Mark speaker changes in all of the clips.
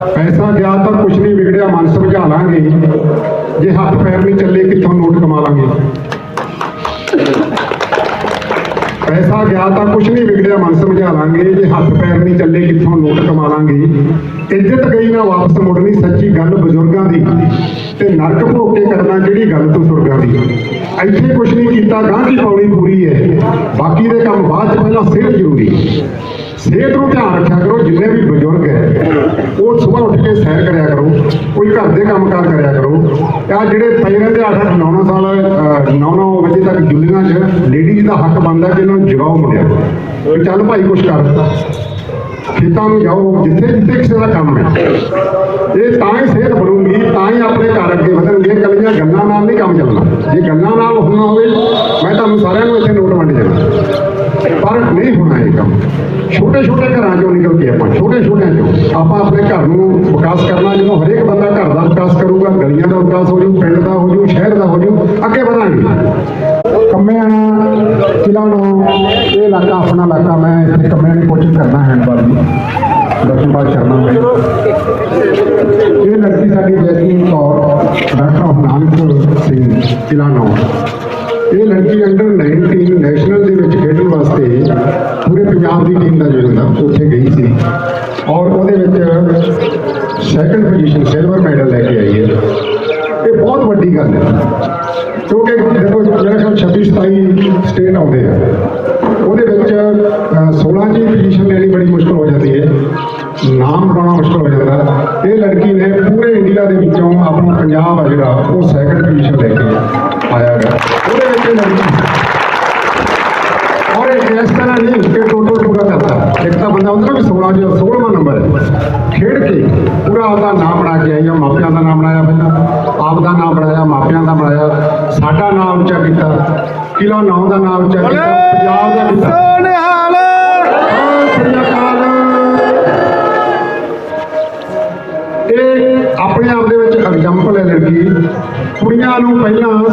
Speaker 1: ਪੈਸਾ ਗਿਆ ਤਾਂ ਕੁਛ ਨਹੀਂ ਵਿਗੜਿਆ, ਮਨ ਸਮਝਾ ਲਾਂਗੇ। ਜੇ ਹੱਥ ਪੈਰ ਨਹੀਂ ਚੱਲੇ, ਕਿੱਥੋਂ ਨੋਟ ਕਮਾ ਲਾਂਗੇ? ਪੈਸਾ ਗਿਆ ਤਾਂ ਕੁਛ ਨਹੀਂ ਵਿਗੜਿਆ, ਮਨ ਸਮਝਾ ਲਾਂਗੇ। ਜੇ ਹੱਥ ਪੈਰ ਨਹੀਂ ਚੱਲੇ, ਕਿੱਥੋਂ ਨੋਟ ਕਮਾ ਲਾਂਗੇ? ਇੱਜ਼ਤ ਗਈ ਨਾ ਵਾਪਸ ਮੁੜਨੀ, ਸੱਚੀ ਗੱਲ ਬਜ਼ੁਰਗਾਂ ਦੀ। ਤੇ ਨਰਕ ਭੋਗ ਕੇ ਕਰਨਾ ਜਿਹੜੀ ਗੱਲ ਤੋਂ ਸੁਰਗਾਂ ਦੀ? ਇੱਥੇ ਕੁਛ ਨਹੀਂ ਕੀਤਾ ਗਾਂ ਦੀ ਪੌੜੀ ਪੂਰੀ ਹੈ? ਬਾਕੀ ਦੇ ਕੰਮ ਬਾਅਦ ਚ ਪਹਿਲਾਂ ਸਿਹਤ ਜ਼ਰੂਰੀ। ਸਿਹਤ ਨੂੰ ਧਿਆਨ ਰੱਖਿਆ ਕਰੋ, ਜਿੰਨੇ ਉਹ ਸਵੇਰ ਉੱਠ ਕੇ ਸੈਰ ਕਰਿਆ ਕਰੋ, ਕੋਈ ਘਰ ਦੇ ਕੰਮਕਾਰ ਕਰਿਆ ਕਰੋ। ਆ ਜਿਹੜੇ ਪਏ ਰਹਿੰਦੇ 8 8 9 9 ਸਾਲ 9 9 ਵਜੇ ਤੱਕ ਜੁਲੀਆਂ 'ਚ ਲੇਡੀਜ਼ ਦਾ ਹੱਕ ਬਣਦਾ ਕਿ ਇਹਨਾਂ ਨੂੰ ਜਗਾਓ ਮੁੰਡਿਆਂ ਚੱਲ ਭਾਈ, ਕੁਛ ਕਰ। ਖੇਤਾਂ ਨੂੰ ਜਾਓ, ਜਿੱਥੇ ਜਿੱਥੇ ਕਿਸੇ ਦਾ ਕੰਮ ਹੈ। ਇਹ ਤਾਂ ਹੀ ਸਿਹਤ ਬਣੂਗੀ, ਤਾਂ ਹੀ ਆਪਣੇ ਘਰ ਅੱਗੇ ਵਧਣਗੇ। ਕੱਲੀਆਂ ਗੱਲਾਂ ਨਾਲ ਨਹੀਂ ਕੰਮ ਚੱਲਣਾ। ਜੇ ਗੱਲਾਂ ਨਾਲ ਹੋਣਾ ਹੋਵੇ ਮੈਂ ਤੁਹਾਨੂੰ ਸਾਰਿਆਂ ਨੂੰ ਇੱਥੇ ਨੋਟ ਵੰਡ ਜਾਣਾ ਪਰ ਨਹੀਂ ਹੋਣਾ ਇਹ ਕੰਮ ਛੋਟੇ ਛੋਟੇ ਘਰਾਂ ਚੋਂ ਨਿਕਲ ਕੇ ਆਪਾਂ ਛੋਟੇ ਛੋਟਿਆਂ ਚੋਂ। ਆਪਾਂ ਆਪਣੇ ਘਰ ਨੂੰ ਵਿਕਾਸ ਕਰਨਾ, ਜਦੋਂ ਹਰੇਕ ਬੰਦਾ ਘਰ ਦਾ ਵਿਕਾਸ ਕਰੂਗਾ, ਗਲੀਆਂ ਦਾ ਵਿਕਾਸ ਹੋ ਜੂ, ਪਿੰਡ ਦਾ ਹੋ ਜੂ, ਸ਼ਹਿਰ ਦਾ ਹੋ ਜੂ, ਅੱਗੇ ਵਧਾਂਗੇ। ਕੰਮਿਆਣਾ ਕਿਲਾ ਨੂੰ ਇਹ ਇਲਾਕਾ, ਆਪਣਾ ਇਲਾਕਾ ਮੈਂ ਇੱਥੇ ਕੰਮਿਆਂ ਦੀ ਕੋਚਿੰਗ ਕਰਨਾ ਹੈਂਡਬਾਲ ਦੀ। ਦਰਸ਼ਨ ਬਾਦ ਕਰਨਾ ਮੈਂ ਪੰਜਾਬ ਦੀ ਟੀਮ ਦਾ ਜਿਹੜਾ ਉੱਥੇ ਗਈ ਸੀ। ਔਰ ਉਹਦੇ ਵਿੱਚ ਸੈਕੰਡ ਪੋਜੀਸ਼ਨ ਸਿਲਵਰ ਮੈਡਲ ਲੈ ਕੇ ਆਈ ਹੈ। ਇਹ ਬਹੁਤ ਵੱਡੀ ਗੱਲ ਹੈ। ਕਿਉਂਕਿ ਦੇਖੋ ਜਿਹੜਾ ਖਿਆਲ 26 27 ਸਟੇਟ ਆਉਂਦੇ ਆ ਉਹਦੇ ਵਿੱਚ ਅਹ, 16 ਦੀ ਪੋਜੀਸ਼ਨ ਲੈਣੀ ਬੜੀ ਮੁਸ਼ਕਲ ਹੋ ਜਾਂਦੀ ਹੈ। ਨਾਮ ਬਣਾਉਣਾ ਮੁਸ਼ਕਲ ਹੋ ਜਾਂਦਾ। ਇਹ ਲੜਕੀ ਨੇ ਪੂਰੇ ਇੰਡੀਆ ਦੇ ਵਿੱਚੋਂ ਆਪਣਾ ਪੰਜਾਬ ਆ ਜਿਹੜਾ ਉਹ ਸੈਕੰਡ ਪੋਜੀਸ਼ਨ ਲੈ ਕੇ ਆਇਆ ਹੈ ਉਹਦੇ ਵਿੱਚ ਲੜਕੀ ਔਰ ਇਹ ਇਸ ਤਰ੍ਹਾਂ ਨਹੀਂ ਕਿ ਇੱਕ ਤਾਂ ਬੰਦਾ ਹੁੰਦਾ ਨਾ ਵੀ 16 ਜੋ 16ਵਾਂ ਨੰਬਰ ਹੈ। ਖੇਡ ਕੇ ਪੂਰਾ ਆਪਦਾ ਨਾਮ ਬਣਾ ਕੇ ਆਈ ਆ ਮਾਪਿਆਂ ਦਾ ਨਾਮ ਬਣਾਇਆ ਪਹਿਲਾਂ। ਆਪ ਦਾ ਨਾਮ ਬਣਾਇਆ ਮਾਪਿਆਂ ਦਾ ਬਣਾਇਆ। ਸਾਡਾ ਨਾਮ ਉੱਚਾ ਕੀਤਾ। ਕਿਲਾ ਨਾਮ ਦਾ ਨਾਮ ਉੱਚਾ ਕੀਤਾ। ਪੰਜਾਬ ਦਾ ਕੀਤਾ।
Speaker 2: ਸੋਨਿਹਾਲ।
Speaker 1: ਇਹ ਆਪਣੇ ਆਪ ਦੇ ਵਿੱਚ ਐਗਜ਼ਾਮਪਲ ਹੈ ਲੜਕੀ। ਕੁੜੀਆਂ ਨੂੰ ਪਹਿਲਾਂ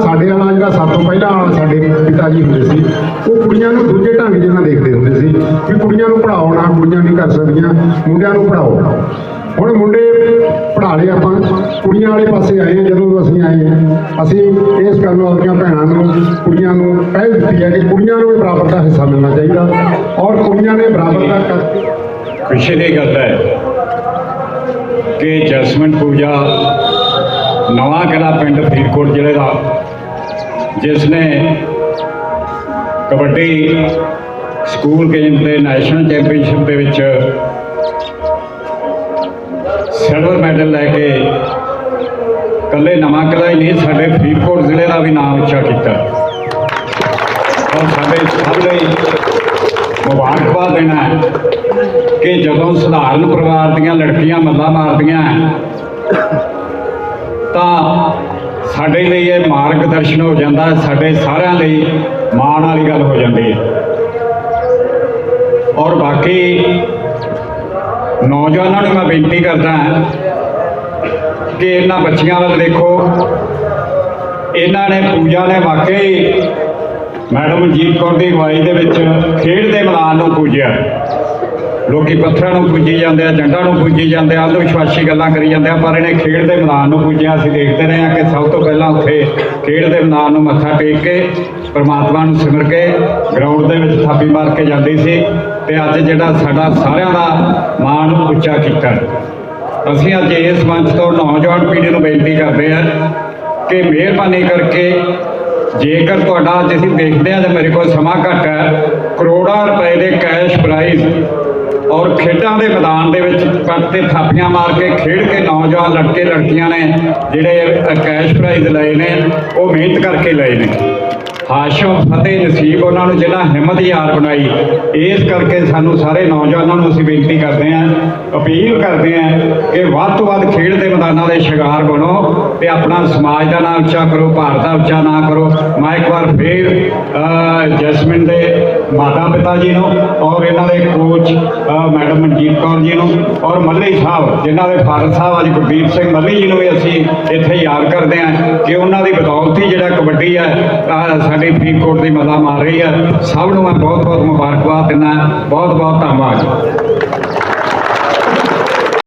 Speaker 1: ਜਿਹੜਾ ਸਭ ਤੋਂ ਪਹਿਲਾਂ ਸਾਡੇ ਪਿਤਾ ਜੀ ਹੁੰਦੇ ਸੀ, ਉਹ ਕੁੜੀਆਂ ਨੂੰ ਦੂਜੇ ਢੰਗ ਜਿਹੇ ਨਾਲ ਦੇਖਦੇ ਹੁੰਦੇ ਸੀ ਵੀ ਕੁੜੀਆਂ ਨੂੰ ਪੜਾਓ ਨਾ, ਕੁੜੀਆਂ ਨਹੀਂ ਕਰ ਸਕਦੀਆਂ, ਮੁੰਡਿਆਂ ਨੂੰ ਪੜਾਓ ਹੁਣ ਮੁੰਡੇ ਪੜ੍ਹਾ ਲਏ ਆਪਾਂ, ਕੁੜੀਆਂ ਵਾਲੇ ਪਾਸੇ ਆਏ ਹਾਂ ਜਦੋਂ ਅਸੀਂ ਆਏ ਹਾਂ ਅਸੀਂ ਇਸ ਕਰਨ ਆਪਣੀਆਂ ਭੈਣਾਂ ਨੂੰ, ਕੁੜੀਆਂ ਨੂੰ ਪਹਿਲ ਦਿੱਤੀ ਹੈ ਕਿ ਕੁੜੀਆਂ ਨੂੰ ਵੀ ਬਰਾਬਰ ਦਾ ਹਿੱਸਾ ਮਿਲਣਾ ਚਾਹੀਦਾ ਔਰ ਕੁੜੀਆਂ ਨੇ ਬਰਾਬਰ ਦਾ ਕਰ
Speaker 3: ਖੁਸ਼ੀ ਦੀ ਗੱਲ ਹੈ ਕਿ ਜਸਮਨ ਪੂਜਾ ਨਵਾਂ ਕਿਲਾ ਪਿੰਡ ਫਰੀਦਕੋਟ ਜ਼ਿਲ੍ਹੇ ਦਾ ਜਿਸ ਨੇ ਕਬੱਡੀ ਸਕੂਲ ਗੇਮ ਤੇ ਨੈਸ਼ਨਲ ਚੈਂਪੀਅਨਸ਼ਿਪ ਦੇ ਵਿੱਚ ਸਿਲਵਰ ਮੈਡਲ ਲੈ ਕੇ ਕੱਲੇ ਨਵਾਂ ਕਿਲਾ ਹੀ ਨਹੀਂ, ਸਾਡੇ ਫਰੀਦਕੋਟ ਜ਼ਿਲ੍ਹੇ ਦਾ ਵੀ ਨਾਮ ਉੱਚਾ ਕੀਤਾ। ਔਰ ਸਾਡੇ ਸਭ ਲਈ ਮੁਬਾਰਕਬਾਦ ਦੇਣਾ ਕਿ ਜਦੋਂ ਸਧਾਰਨ ਪਰਿਵਾਰ ਦੀਆਂ ਲੜਕੀਆਂ ਮੱਲਾ ਮਾਰਦੀਆਂ ਤਾਂ ਸਾਡੇ ਲਈ ਇਹ ਮਾਰਗ ਦਰਸ਼ਨ ਹੋ ਜਾਂਦਾ, ਸਾਡੇ ਸਾਰਿਆਂ ਲਈ ਮਾਣ ਵਾਲੀ ਗੱਲ ਹੋ ਜਾਂਦੀ ਹੈ। ਔਰ ਬਾਕੀ ਨੌਜਵਾਨਾਂ ਨੂੰ ਮੈਂ ਬੇਨਤੀ ਕਰਦਾ ਕਿ ਇਹਨਾਂ ਬੱਚੀਆਂ ਵੱਲ ਦੇਖੋ। ਇਹਨਾਂ ਨੇ ਪੂਜਾ ਨੇ ਵਾਕਈ ਮੈਡਮ ਮਨਜੀਤ ਕੌਰ ਦੀ ਅਗਵਾਈ ਦੇ ਵਿੱਚ ਖੇਡ ਦੇ ਮੈਦਾਨ ਨੂੰ ਪੂਜਿਆ। ਲੋਕੀ ਪੱਥਰਾਂ ਨੂੰ ਪੂਜੀ ਜਾਂਦੇ ਆ, ਜੰਡਾਂ ਨੂੰ ਪੂਜੀ ਜਾਂਦੇ ਆ ਅੰਧ ਵਿਸ਼ਵਾਸੀ ਗੱਲਾਂ ਕਰੀ ਜਾਂਦੇ ਆ, ਪਰ ਇਹਨੇ ਖੇਡ ਦੇ ਮੈਦਾਨ ਨੂੰ ਪੂਜਿਆ। ਅਸੀਂ ਦੇਖਦੇ ਰਹੇ ਆ ਕਿ ਸਭ ਤੋਂ ਪਹਿਲਾਂ ਉੱਥੇ ਖੇਡ ਦੇ ਮੈਦਾਨ ਨੂੰ ਮੱਥਾ ਟੇਕ ਕੇ ਪਰਮਾਤਮਾ ਨੂੰ ਸਿਮਰ ਕੇ ਗਰਾਊਂਡ ਦੇ ਵਿੱਚ ਥਾਪੀ ਮਾਰ ਕੇ ਜਾਂਦੀ ਸੀ ਤੇ ਅੱਜ ਜਿਹੜਾ ਸਾਡਾ ਸਾਰਿਆਂ ਦਾ ਮਾਣ ਉੱਚਾ ਕੀਤਾ। ਅਸੀਂ ਅੱਜ ਇਸ ਮੰਚ ਤੋਂ ਨੌਜਵਾਨ ਪੀੜ੍ਹੀ ਨੂੰ ਬੇਨਤੀ ਕਰਦੇ ਆ ਕਿ ਮਿਹਰਬਾਨੀ ਕਰਕੇ ਜੇਕਰ ਤੁਹਾਡਾ ਅੱਜ ਅਸੀਂ ਦੇਖਦੇ ਹਾਂ ਤਾਂ ਮੇਰੇ ਕੋਲ ਸਮਾਂ ਘੱਟ ਹੈ, ਕਰੋੜਾਂ ਰੁਪਏ ਦੇ ਕੈਸ਼ ਪ੍ਰਾਈਜ਼ ਔਰ ਖੇਡਾਂ ਦੇ ਮੈਦਾਨ ਦੇ ਵਿੱਚ ਕੱਟ ਤੇ ਥਾਪੀਆਂ ਮਾਰ ਕੇ ਖੇਡ ਕੇ ਨੌਜਵਾਨ ਲੜਕੇ ਲੜਕੀਆਂ ਨੇ ਜਿਹੜੇ ਕੈਸ਼ ਪ੍ਰਾਈਜ਼ ਲਏ ਨੇ, ਉਹ ਮਿਹਨਤ ਕਰਕੇ ਲਏ ਨੇ। ਹਾਸ਼ਮ ਫਤਿਹ ਨਸੀਬ ਉਹਨਾਂ ਨੂੰ ਜਿਨ੍ਹਾਂ ਹਿੰਮਤ ਯਾਰ ਬਣਾਈ। ਇਸ ਕਰਕੇ ਸਾਨੂੰ ਸਾਰੇ ਨੌਜਵਾਨਾਂ ਨੂੰ ਅਸੀਂ ਬੇਨਤੀ ਕਰਦੇ ਹਾਂ ਅਪੀਲ ਕਰਦੇ ਹਾਂ ਕਿ ਵੱਧ ਤੋਂ ਵੱਧ ਖੇਡ ਦੇ ਮੈਦਾਨਾਂ ਦੇ ਸ਼ਿਕਾਰ ਬਣੋ ਤੇ ਆਪਣਾ ਸਮਾਜ ਦਾ ਨਾਮ ਉੱਚਾ ਕਰੋ ਭਾਰਤ ਦਾ ਉੱਚਾ ਨਾ ਕਰੋ। ਮੈਂ ਇੱਕ ਵਾਰ ਫੇਰ ਅ, ਜੈਸਮਿਨ ਦੇ ਮਾਤਾ ਪਿਤਾ ਜੀ ਨੂੰ ਔਰ ਇਹਨਾਂ ਦੇ ਕੋਚ ਮੈਡਮ ਮਨਜੀਤ ਕੌਰ ਜੀ ਨੂੰ ਔਰ ਮੱਲੀ ਸਾਹਿਬ ਜਿਨ੍ਹਾਂ ਦੇ ਫਾਦਰ ਸਾਹਿਬ ਅੱਜ ਗੁਰਦੀਪ ਸਿੰਘ ਮੱਲੀ ਜੀ ਨੂੰ ਵੀ ਅਸੀਂ ਇੱਥੇ ਯਾਦ ਕਰਦੇ ਹਾਂ ਕਿ ਉਹਨਾਂ ਦੀ ਬਦੌਲਤ ਹੀ ਜਿਹੜਾ ਕਬੱਡੀ ਹੈ ਸਾਡੀ ਫਰੀਦਕੋਟ ਦੀ ਮੱਲਾ ਮਾਰ ਰਹੀ ਹੈ। ਸਭ ਨੂੰ ਮੈਂ ਬਹੁਤ ਬਹੁਤ ਮੁਬਾਰਕਬਾਦ ਦਿੰਦਾ ਬਹੁਤ ਬਹੁਤ ਧੰਨਵਾਦ